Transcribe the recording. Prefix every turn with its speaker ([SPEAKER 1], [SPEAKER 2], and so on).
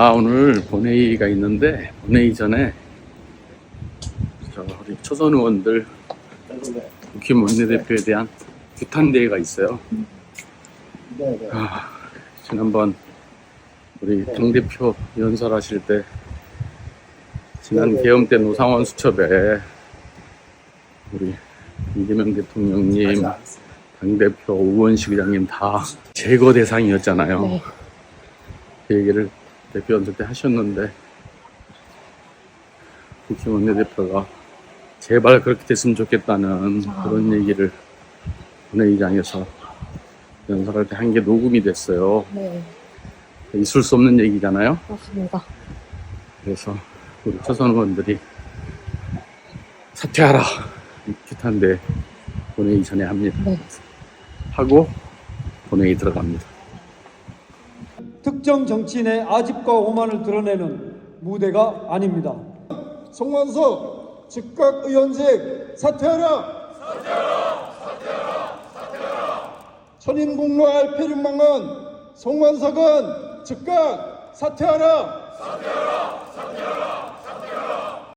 [SPEAKER 1] 아 오늘 본회의가 있는데 본회의 전에 저 우리 초선 의원들 국힘 원내대표에 대한 규탄 대회가 있어요. 아, 지난번 우리 당 대표 연설하실 때 지난 계엄 때 노상원 수첩에 우리 이재명 대통령님, 당 대표 우원식 의장님 다 제거 대상이었잖아요.
[SPEAKER 2] 네.
[SPEAKER 1] 그 얘기를 대표 연설 때 하셨는데 국힘 원내대표가 제발 그렇게 됐으면 좋겠다는
[SPEAKER 2] 아.
[SPEAKER 1] 그런 얘기를 본회의장에서 연설할 때 한 게 녹음이 됐어요.
[SPEAKER 2] 네,
[SPEAKER 1] 있을 수 없는 얘기잖아요.
[SPEAKER 2] 맞습니다.
[SPEAKER 1] 그래서 우리 초선 의원들이 사퇴하라 규탄대 본회의 전에 합니다.
[SPEAKER 2] 네.
[SPEAKER 1] 하고 본회의 들어갑니다.
[SPEAKER 3] 특정 정치인의 아집과 오만을 드러내는 무대가 아닙니다.
[SPEAKER 4] 송만석 즉각 의원직 사퇴하라. 천인 공로 알페륜망은 송만석은 즉각 사퇴하라.